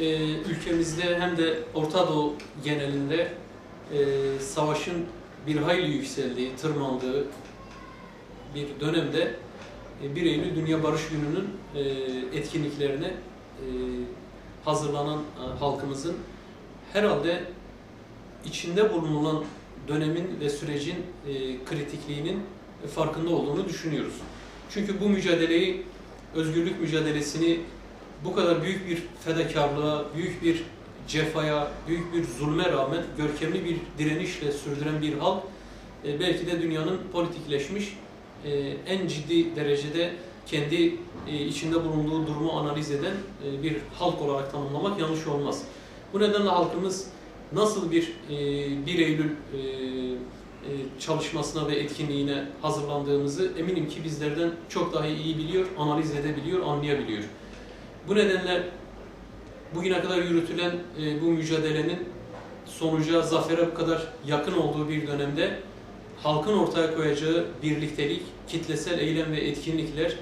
e, ülkemizde hem de Orta Doğu genelinde e, savaşın bir hayli yükseldiği, tırmandığı bir dönemde e, 1 Eylül Dünya Barış Günü'nün e, etkinliklerine e, hazırlanan e, halkımızın herhalde içinde bulunulan dönemin ve sürecin e, kritikliğinin farkında olduğunu düşünüyoruz. Çünkü bu mücadeleyi, özgürlük mücadelesini bu kadar büyük bir fedakarlığa, büyük bir cefaya, büyük bir zulme rağmen görkemli bir direnişle sürdüren bir halk e, belki de dünyanın politikleşmiş e, en ciddi derecede kendi e, içinde bulunduğu durumu analiz eden e, bir halk olarak tanımlamak yanlış olmaz. Bu nedenle halkımız nasıl bir e, 1 Eylül e, e, çalışmasına ve etkinliğine hazırlandığımızı eminim ki bizlerden çok daha iyi biliyor, analiz edebiliyor, anlayabiliyor. Bu nedenle bugüne kadar yürütülen e, bu mücadelenin sonuca, zafere bu kadar yakın olduğu bir dönemde halkın ortaya koyacağı birliktelik, kitlesel eylem ve etkinlikler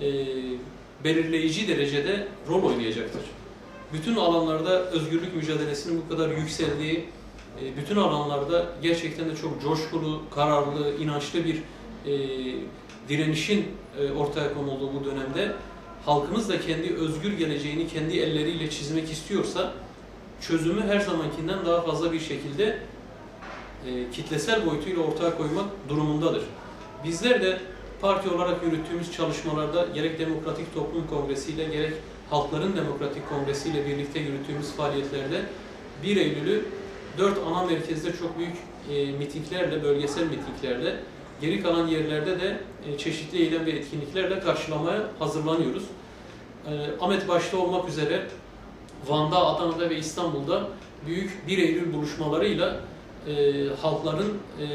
e, belirleyici derecede rol oynayacaktır. Bütün alanlarda özgürlük mücadelesinin bu kadar yükseldiği, e, bütün alanlarda gerçekten de çok coşkulu, kararlı, inançlı bir e, direnişin e, ortaya konulduğu bu dönemde halkımız da kendi özgür geleceğini kendi elleriyle çizmek istiyorsa çözümü her zamankinden daha fazla bir şekilde e, kitlesel boyutuyla ortaya koymak durumundadır. Bizler de parti olarak yürüttüğümüz çalışmalarda gerek Demokratik Toplum Kongresi ile gerek Halkların Demokratik Kongresi ile birlikte yürüttüğümüz faaliyetlerde 1 Eylül'ü 4 ana merkezde çok büyük e, mitinglerle, bölgesel mitinglerle, geri kalan yerlerde de e, çeşitli eylem ve etkinliklerle karşılamaya hazırlanıyoruz. E, Ahmet başta olmak üzere Van'da, Adana'da ve İstanbul'da büyük 1 Eylül buluşmalarıyla e, halkların e,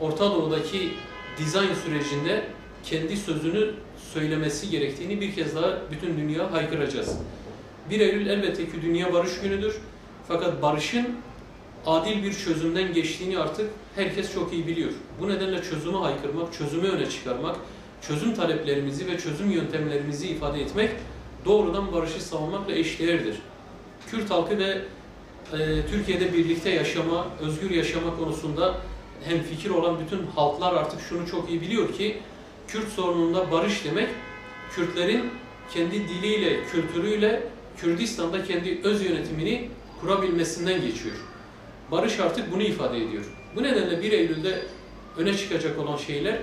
Orta Doğu'daki dizayn sürecinde kendi sözünü söylemesi gerektiğini bir kez daha bütün dünya haykıracağız. 1 Eylül elbette ki Dünya Barış Günü'dür. Fakat barışın adil bir çözümden geçtiğini artık herkes çok iyi biliyor. Bu nedenle çözümü haykırmak, çözümü öne çıkarmak, çözüm taleplerimizi ve çözüm yöntemlerimizi ifade etmek doğrudan barışı savunmakla eşdeğerdir. Kürt halkı ve e, Türkiye'de birlikte yaşama, özgür yaşama konusunda hem fikir olan bütün halklar artık şunu çok iyi biliyor ki Kürt sorununda barış demek Kürtlerin kendi diliyle, kültürüyle Kürdistan'da kendi öz yönetimini kurabilmesinden geçiyor. Barış artık bunu ifade ediyor. Bu nedenle 1 Eylül'de öne çıkacak olan şeyler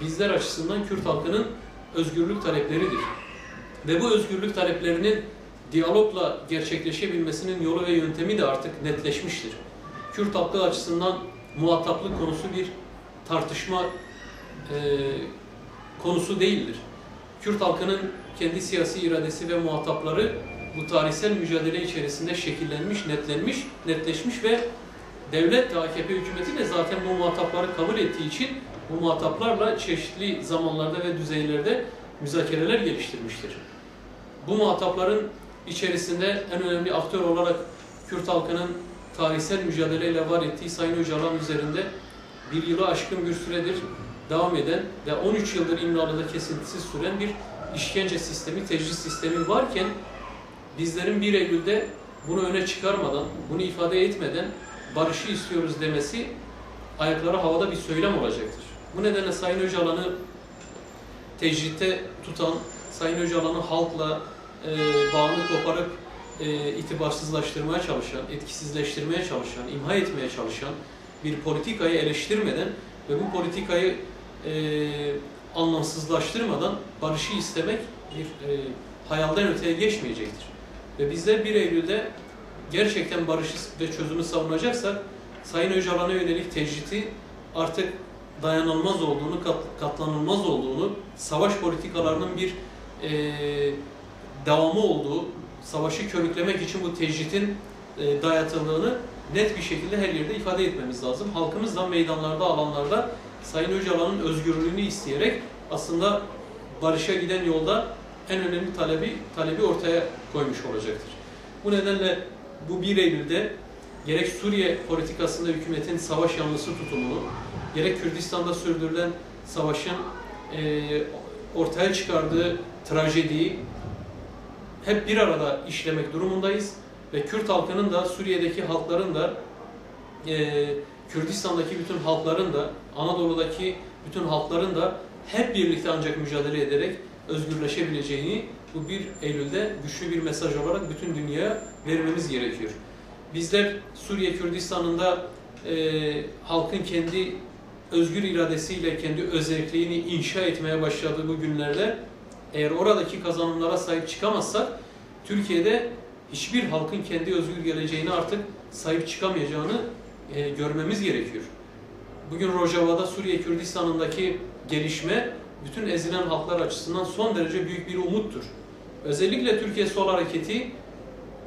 bizler açısından Kürt halkının özgürlük talepleridir. Ve bu özgürlük taleplerinin diyalogla gerçekleşebilmesinin yolu ve yöntemi de artık netleşmiştir. Kürt halkı açısından muhataplık konusu bir tartışma e, konusu değildir. Kürt halkının kendi siyasi iradesi ve muhatapları bu tarihsel mücadele içerisinde şekillenmiş, netlenmiş, netleşmiş ve devlet de AKP hükümeti de zaten bu muhatapları kabul ettiği için bu muhataplarla çeşitli zamanlarda ve düzeylerde müzakereler geliştirmiştir. Bu muhatapların içerisinde en önemli aktör olarak Kürt halkının tarihsel mücadeleyle var ettiği Sayın Öcalan üzerinde bir yılı aşkın bir süredir devam eden ve 13 yıldır İmralı'da kesintisiz süren bir işkence sistemi, tecris sistemi varken bizlerin 1 Eylül'de bunu öne çıkarmadan, bunu ifade etmeden barışı istiyoruz demesi ayakları havada bir söylem olacaktır. Bu nedenle Sayın Öcalan'ı tecritte tutan, Sayın Öcalan'ı halkla e, bağını koparıp e, itibarsızlaştırmaya çalışan, etkisizleştirmeye çalışan, imha etmeye çalışan bir politikayı eleştirmeden ve bu politikayı e, anlamsızlaştırmadan barışı istemek bir e, hayalden öteye geçmeyecektir. Ve bizler 1 Eylül'de gerçekten barışı ve çözümü savunacaksak Sayın Öcalan'a yönelik tecriti artık dayanılmaz olduğunu, katlanılmaz olduğunu, savaş politikalarının bir e, devamı olduğu, savaşı körüklemek için bu tecritin e, dayatıldığını net bir şekilde her yerde ifade etmemiz lazım. Halkımız da meydanlarda, alanlarda Sayın Öcalan'ın özgürlüğünü isteyerek aslında barışa giden yolda en önemli talebi talebi ortaya koymuş olacaktır. Bu nedenle bu 1 Eylül'de gerek Suriye politikasında hükümetin savaş yanlısı tutumunu, gerek Kürdistan'da sürdürülen savaşın e, ortaya çıkardığı trajediyi hep bir arada işlemek durumundayız ve Kürt halkının da Suriye'deki halkların da e, Kürdistan'daki bütün halkların da Anadolu'daki bütün halkların da hep birlikte ancak mücadele ederek özgürleşebileceğini bu 1 Eylül'de güçlü bir mesaj olarak bütün dünyaya vermemiz gerekiyor. Bizler Suriye Kürdistan'ında e, halkın kendi özgür iradesiyle kendi özelliğini inşa etmeye başladığı bu günlerde eğer oradaki kazanımlara sahip çıkamazsak Türkiye'de hiçbir halkın kendi özgür geleceğine artık sahip çıkamayacağını e, görmemiz gerekiyor. Bugün Rojava'da Suriye Kürdistan'ındaki gelişme bütün ezilen halklar açısından son derece büyük bir umuttur. Özellikle Türkiye Sol Hareketi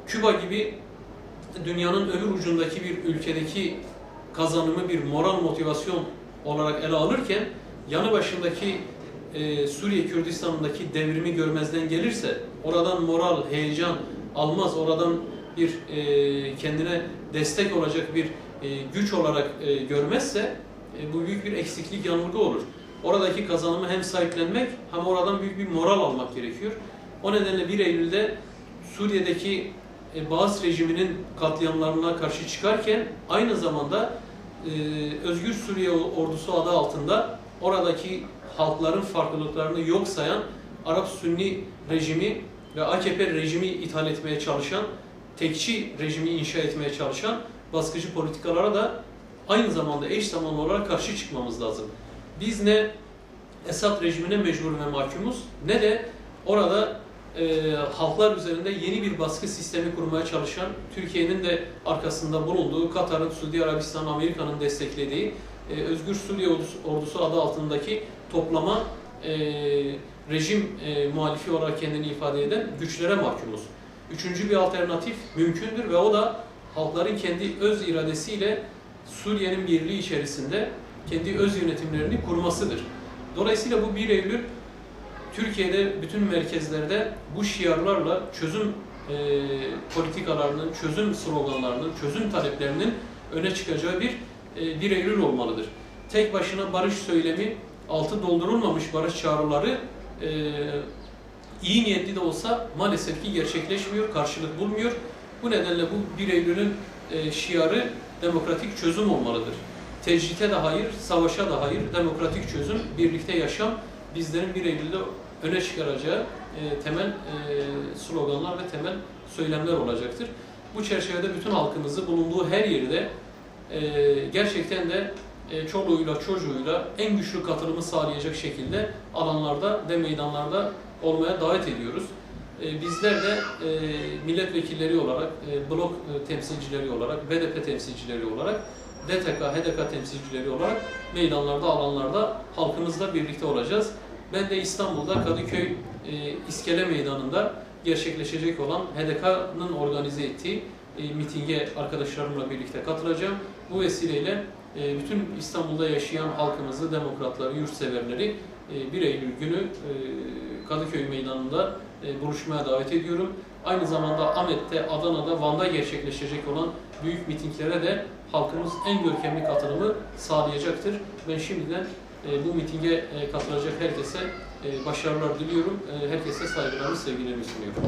Küba gibi dünyanın öbür ucundaki bir ülkedeki kazanımı bir moral motivasyon olarak ele alırken yanı başındaki e, Suriye Kürdistan'ındaki devrimi görmezden gelirse oradan moral, heyecan almaz, oradan bir e, kendine destek olacak bir e, güç olarak e, görmezse e, bu büyük bir eksiklik yanılgı olur. Oradaki kazanımı hem sahiplenmek hem oradan büyük bir moral almak gerekiyor. O nedenle 1 Eylül'de Suriye'deki e, Baas rejiminin katliamlarına karşı çıkarken aynı zamanda e, Özgür Suriye Ordusu adı altında oradaki halkların farklılıklarını yok sayan Arap-Sünni rejimi ve AKP rejimi ithal etmeye çalışan, tekçi rejimi inşa etmeye çalışan baskıcı politikalara da aynı zamanda eş zamanlı olarak karşı çıkmamız lazım. Biz ne Esad rejimine mecbur ve mahkumuz ne de orada e, halklar üzerinde yeni bir baskı sistemi kurmaya çalışan, Türkiye'nin de arkasında bulunduğu, Katar'ın, Suudi Arabistan, Amerika'nın desteklediği e, Özgür Suriye Ordusu, adı altındaki toplama e, rejim e, muhalifi olarak kendini ifade eden güçlere mahkumuz. Üçüncü bir alternatif mümkündür ve o da halkların kendi öz iradesiyle Suriye'nin birliği içerisinde kendi öz yönetimlerini kurmasıdır. Dolayısıyla bu 1 Eylül Türkiye'de bütün merkezlerde bu şiarlarla çözüm e, politikalarının, çözüm sloganlarının, çözüm taleplerinin öne çıkacağı bir e, 1 Eylül olmalıdır. Tek başına barış söylemi, altı doldurulmamış barış çağrıları e, iyi niyetli de olsa maalesef ki gerçekleşmiyor, karşılık bulmuyor. Bu nedenle bu 1 Eylül'ün e, şiarı demokratik çözüm olmalıdır. Tecrite de hayır, savaşa da hayır, demokratik çözüm, birlikte yaşam bizlerin 1 Eylül'de öne çıkaracağı e, temel e, sloganlar ve temel söylemler olacaktır. Bu çerçevede bütün halkımızı bulunduğu her yerde e, gerçekten de e, çoluğuyla çocuğuyla en güçlü katılımı sağlayacak şekilde alanlarda ve meydanlarda olmaya davet ediyoruz. E, bizler de e, milletvekilleri olarak, e, blok e, temsilcileri olarak, BDP temsilcileri olarak, DTK, HDK temsilcileri olarak meydanlarda, alanlarda halkımızla birlikte olacağız. Ben de İstanbul'da Kadıköy e, İskele Meydanı'nda gerçekleşecek olan HDK'nın organize ettiği e, mitinge arkadaşlarımla birlikte katılacağım. Bu vesileyle e, bütün İstanbul'da yaşayan halkımızı, demokratları, yurtseverleri e, 1 Eylül günü e, Kadıköy Meydanı'nda e, buluşmaya davet ediyorum. Aynı zamanda Ahmet'te, Adana'da, Van'da gerçekleşecek olan büyük mitinglere de halkımız en görkemli katılımı sağlayacaktır. Ben şimdiden e, bu mitinge e, katılacak herkese e, başarılar diliyorum. Herkese saygılarımı, sevgilerimi sunuyorum.